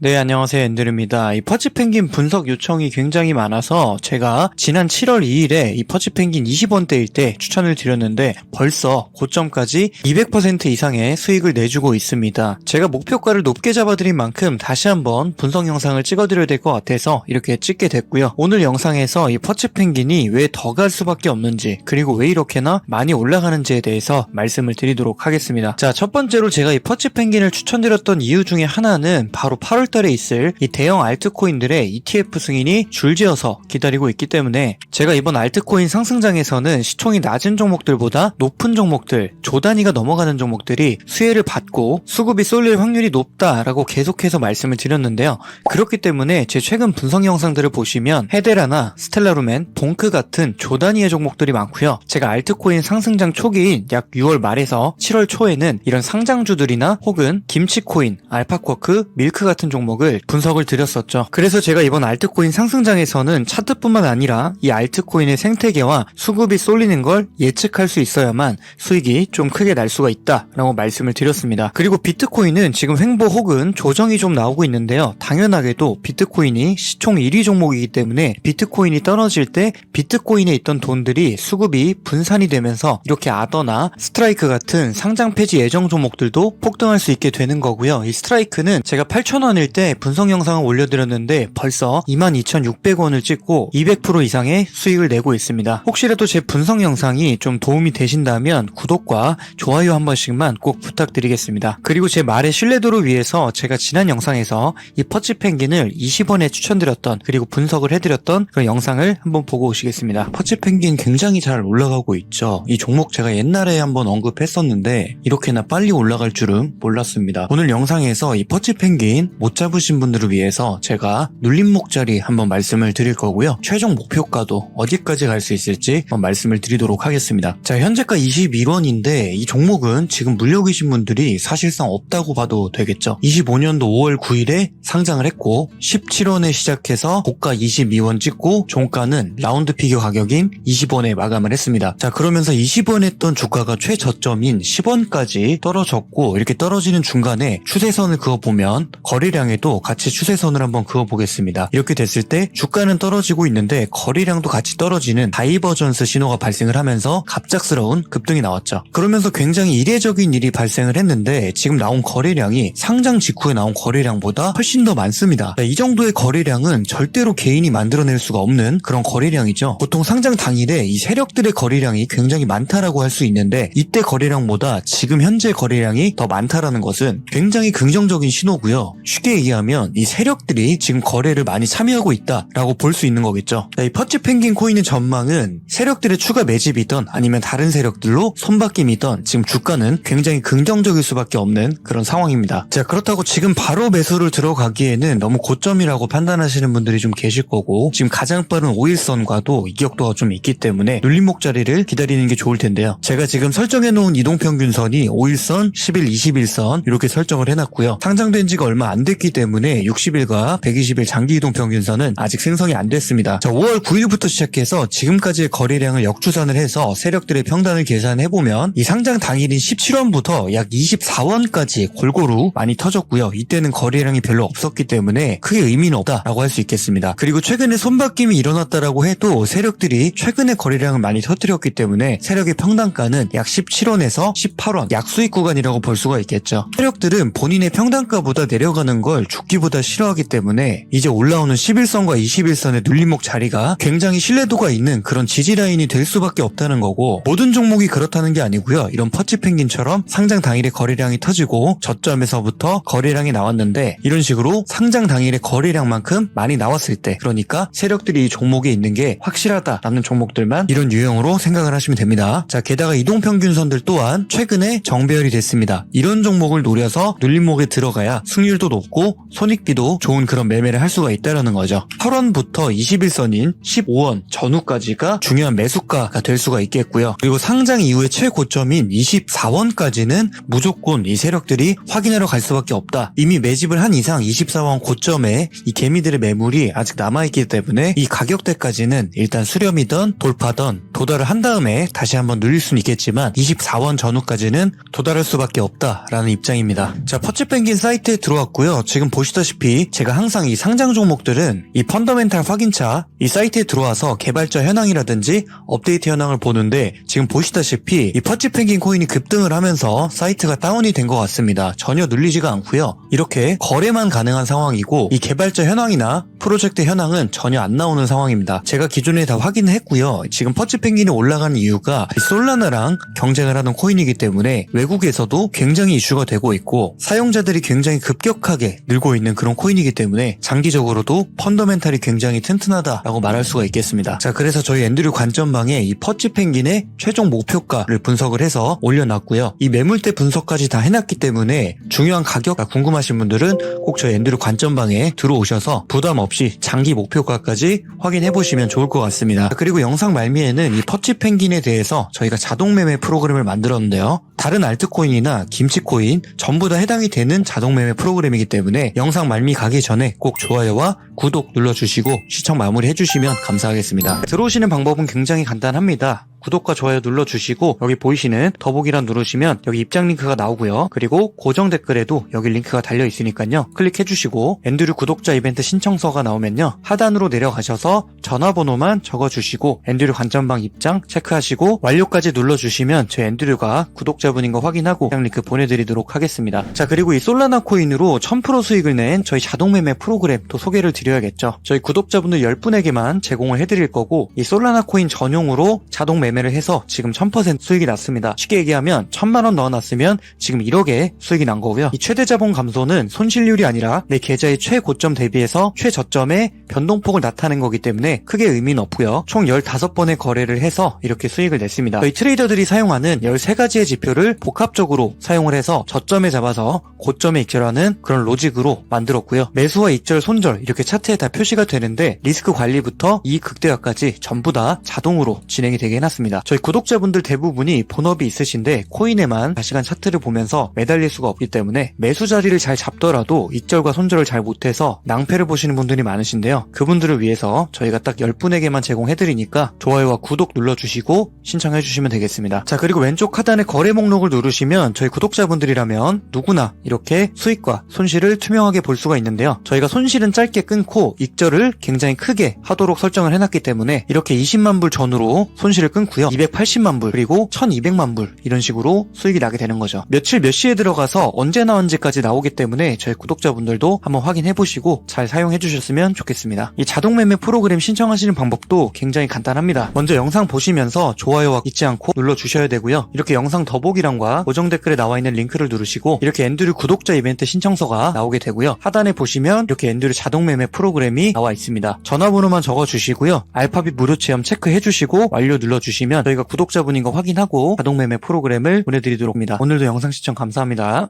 네, 안녕하세요. 엔드류입니다. 이 퍼치 펭귄 분석 요청이 굉장히 많아서 제가 지난 7월 2일에 이 퍼치 펭귄 20원대일 때 추천을 드렸는데 벌써 고점까지 200% 이상의 수익을 내주고 있습니다. 제가 목표가를 높게 잡아드린 만큼 다시 한번 분석 영상을 찍어드려야 될 것 같아서 이렇게 찍게 됐고요. 오늘 영상에서 이 퍼치 펭귄이 왜 더 갈 수밖에 없는지 그리고 왜 이렇게나 많이 올라가는지에 대해서 말씀을 드리도록 하겠습니다. 자, 첫 번째로 제가 이 퍼치 펭귄을 추천드렸던 이유 중에 하나는 바로 8월 달에 있을 이 대형 알트코인들의 ETF 승인이 줄지어서 기다리고 있기 때문에 제가 이번 알트코인 상승장에서는 시총이 낮은 종목들보다 높은 종목들, 조 단위가 넘어가는 종목들이 수혜를 받고 수급이 쏠릴 확률이 높다라고 계속해서 말씀을 드렸는데요. 그렇기 때문에 제 최근 분석 영상들을 보시면 헤데라나 스텔라루멘, 봉크 같은 조 단위의 종목들이 많고요. 제가 알트코인 상승장 초기인 약 6월 말에서 7월 초에는 이런 상장주들이나 혹은 김치코인, 알파쿼크, 밀크 같은 종목 을 분석을 드렸었죠. 그래서 제가 이번 알트코인 상승장에서는 차트뿐만 아니라 이 알트코인의 생태계와 수급이 쏠리는 걸 예측할 수 있어야만 수익이 좀 크게 날 수가 있다라고 말씀을 드렸습니다. 그리고 비트코인은 지금 횡보 혹은 조정이 좀 나오고 있는데요. 당연하게도 비트코인이 시총 1위 종목이기 때문에 비트코인이 떨어질 때 비트코인에 있던 돈들이 수급이 분산이 되면서 이렇게 아더나 스트라이크 같은 상장 폐지 예정 종목들도 폭등할 수 있게 되는 거고요. 이 스트라이크는 제가 8,000원일 때 분석 영상을 올려드렸는데 벌써 22,600원을 찍고 200% 이상의 수익을 내고 있습니다. 혹시라도 제 분석 영상이 좀 도움이 되신다면 구독과 좋아요 한 번씩만 꼭 부탁드리겠습니다. 그리고 제 말의 신뢰도를 위해서 제가 지난 영상에서 이 퍼치 펭귄을 20원에 추천드렸던 그리고 분석을 해드렸던 그런 영상을 한번 보고 오시겠습니다. 퍼치 펭귄 굉장히 잘 올라가고 있죠. 이 종목 제가 옛날에 한번 언급했었는데 이렇게나 빨리 올라갈 줄은 몰랐습니다. 오늘 영상에서 이 퍼치 펭귄 못 잡으신 분들을 위해서 제가 눌림목자리 한번 말씀을 드릴 거고요. 최종 목표가도 어디까지 갈 수 있을지 한번 말씀을 드리도록 하겠습니다. 자, 현재가 21원인데 이 종목은 지금 물려 계신 분들이 사실상 없다고 봐도 되겠죠. 25년도 5월 9일에 상장을 했고 17원에 시작해서 고가 22원 찍고 종가는 라운드 피겨 가격인 20원에 마감을 했습니다. 자, 그러면서 20원 했던 주가가 최저점인 10원까지 떨어졌고 이렇게 떨어지는 중간에 추세선을 그어 보면 거래량 에도 같이 추세선을 한번 그어 보겠습니다. 이렇게 됐을 때 주가는 떨어지고 있는데 거래량도 같이 떨어지는 다이버전스 신호가 발생을 하면서 갑작스러운 급등이 나왔죠. 그러면서 굉장히 이례적인 일이 발생을 했는데 지금 나온 거래량이 상장 직후에 나온 거래량보다 훨씬 더 많습니다. 자, 이 정도의 거래량은 절대로 개인이 만들어낼 수가 없는 그런 거래량이죠. 보통 상장 당일에 이 세력들의 거래량이 굉장히 많다라고 할 수 있는데 이때 거래량보다 지금 현재 거래량이 더 많다라는 것은 굉장히 긍정적인 신호고요. 쉽게 얘기하면 이 세력들이 지금 거래를 많이 참여하고 있다라고 볼 수 있는 거겠죠. 자, 이 퍼치 펭귄 코인의 전망은 세력들의 추가 매집이던 아니면 다른 세력들로 손바뀜이던 지금 주가는 굉장히 긍정적일 수밖에 없는 그런 상황입니다. 자 그렇다고 지금 바로 매수를 들어가기에는 너무 고점이라고 판단하시는 분들이 좀 계실 거고 지금 가장 빠른 5일선과도 이격도가 좀 있기 때문에 눌림목 자리를 기다리는 게 좋을 텐데요. 제가 지금 설정해 놓은 이동평균선이 5일선, 10일, 21선 이렇게 설정을 해놨고요. 상장된 지가 얼마 안 됐기 때문에 60일과 120일 장기 이동 평균선은 아직 생성이 안 됐습니다. 자 5월 9일부터 시작해서 지금까지의 거래량을 역추산을 해서 세력들의 평단을 계산해 보면 이 상장 당일인 17원부터 약 24원까지 골고루 많이 터졌고요. 이때는 거래량이 별로 없었기 때문에 크게 의미는 없다라고 할 수 있겠습니다. 그리고 최근에 손바뀜이 일어났다라고 해도 세력들이 최근에 거래량을 많이 터뜨렸기 때문에 세력의 평단가는 약 17원에서 18원 약 수익 구간이라고 볼 수가 있겠죠. 세력들은 본인의 평단가보다 내려가는 걸 죽기보다 싫어하기 때문에 이제 올라오는 11선과 21선의 눌림목 자리가 굉장히 신뢰도가 있는 그런 지지 라인이 될 수밖에 없다는 거고 모든 종목이 그렇다는 게 아니고요. 이런 퍼치 펭귄처럼 상장 당일에 거래량이 터지고 저점에서부터 거래량이 나왔는데 이런 식으로 상장 당일에 거래량만큼 많이 나왔을 때 그러니까 세력들이 이 종목에 있는 게 확실하다라는 종목들만 이런 유형으로 생각을 하시면 됩니다. 자 게다가 이동평균선들 또한 최근에 정배열이 됐습니다. 이런 종목을 노려서 눌림목에 들어가야 승률도 높고 손익비도 좋은 그런 매매를 할 수가 있다라는 거죠. 8원부터 21선인 15원 전후까지가 중요한 매수가가 될 수가 있겠고요. 그리고 상장 이후의 최고점인 24원까지는 무조건 이 세력들이 확인하러 갈 수밖에 없다. 이미 매집을 한 이상 24원 고점에 이 개미들의 매물이 아직 남아있기 때문에 이 가격대까지는 일단 수렴이던 돌파던 도달을 한 다음에 다시 한번 눌릴 수는 있겠지만 24원 전후까지는 도달할 수밖에 없다라는 입장입니다. 자 퍼치펭귄 사이트에 들어왔고요. 지금 보시다시피 제가 항상 이 상장 종목들은 이 펀더멘탈 확인차 이 사이트에 들어와서 개발자 현황이라든지 업데이트 현황을 보는데 지금 보시다시피 이 퍼치 펭귄 코인이 급등을 하면서 사이트가 다운이 된 것 같습니다. 전혀 눌리지가 않고요. 이렇게 거래만 가능한 상황이고 이 개발자 현황이나 프로젝트 현황은 전혀 안 나오는 상황입니다. 제가 기존에 다 확인을 했고요. 지금 퍼치 펭귄이 올라가는 이유가 이 솔라나랑 경쟁을 하는 코인이기 때문에 외국에서도 굉장히 이슈가 되고 있고 사용자들이 굉장히 급격하게 늘고 있는 그런 코인이기 때문에 장기적으로도 펀더멘탈이 굉장히 튼튼하다라고 말할 수가 있겠습니다. 자, 그래서 저희 앤드류 관전방에 이 퍼치 펭귄의 최종 목표가를 분석을 해서 올려놨고요. 이 매물대 분석까지 다 해놨기 때문에 중요한 가격가 궁금하신 분들은 꼭 저희 앤드류 관전방에 들어오셔서 부담 없이 장기 목표가까지 확인해 보시면 좋을 것 같습니다. 그리고 영상 말미에는 이 퍼치 펭귄에 대해서 저희가 자동 매매 프로그램을 만들었는데요. 다른 알트코인이나 김치코인 전부 다 해당이 되는 자동 매매 프로그램이기 때문에 영상 말미 가기 전에 꼭 좋아요와 구독 눌러주시고 시청 마무리 해주시면 감사하겠습니다. 들어오시는 방법은 굉장히 간단합니다. 구독과 좋아요 눌러주시고 여기 보이시는 더보기란 누르시면 여기 입장 링크가 나오고요. 그리고 고정 댓글에도 여기 링크가 달려 있으니까요. 클릭해주시고 앤드류 구독자 이벤트 신청서가 나오면요. 하단으로 내려가셔서 전화번호만 적어주시고 앤드류 관전방 입장 체크하시고 완료까지 눌러주시면 제 앤드류가 구독자분인 거 확인하고 입장 링크 보내드리도록 하겠습니다. 자 그리고 이 솔라나 코인으로 1000% 수익을 낸 저희 자동 매매 프로그램 또 소개를 드 려야겠죠. 저희 구독자분들 10분에게만 제공을 해드릴 거고 이 솔라나 코인 전용으로 자동 매매를 해서 지금 1000% 수익이 났습니다. 쉽게 얘기하면 1000만원 넣어놨으면 지금 1억의 수익이 난 거고요. 이 최대 자본 감소는 손실률이 아니라 내 계좌의 최고점 대비해서 최저점의 변동폭을 나타낸 거기 때문에 크게 의미는 없고요. 총 15번의 거래를 해서 이렇게 수익을 냈습니다. 저희 트레이더들이 사용하는 13가지의 지표를 복합적으로 사용을 해서 저점에 잡아서 고점에 익절하는 그런 로직으로 만들었고요. 매수와 익절, 손절 이렇게 차트에 다 표시가 되는데 리스크 관리부터 이익 극대화까지 전부 다 자동으로 진행이 되게 해놨습니다. 저희 구독자분들 대부분이 본업이 있으신데 코인에만 다시간 차트를 보면서 매달릴 수가 없기 때문에 매수 자리를 잘 잡더라도 익절과 손절을 잘 못해서 낭패를 보시는 분들이 많으신데요. 그분들을 위해서 저희가 딱 10분에게만 제공해드리니까 좋아요와 구독 눌러주시고 신청해주시면 되겠습니다. 자 그리고 왼쪽 하단에 거래 목록을 누르시면 저희 구독자분들이라면 누구나 이렇게 수익과 손실을 투명하게 볼 수가 있는데요. 저희가 손실은 짧게 끊고 익절을 굉장히 크게 하도록 설정을 해놨기 때문에 이렇게 20만 불 전후로 손실을 끊고요. 280만 불 그리고 1200만 불 이런 식으로 수익이 나게 되는 거죠. 며칠 몇 시에 들어가서 언제 나온지까지 나오기 때문에 저희 구독자분들도 한번 확인해 보시고 잘 사용해 주셨으면 좋겠습니다. 이 자동 매매 프로그램 신청하시는 방법도 굉장히 간단합니다. 먼저 영상 보시면서 좋아요와 잊지 않고 눌러 주셔야 되고요. 이렇게 영상 더보기란과 고정 댓글에 나와 있는 링크를 누르시고 이렇게 엔드류 구독자 이벤트 신청서가 나오게 되고요. 하단에 보시면 이렇게 엔드류 자동 매매 프로그램이 나와 있습니다. 전화번호만 적어 주시고요. 알파빗 무료 체험 체크해 주시고 완료 눌러 주시면 저희가 구독자분인 거 확인하고 자동 매매 프로그램을 보내드리도록 합니다. 오늘도 영상 시청 감사합니다.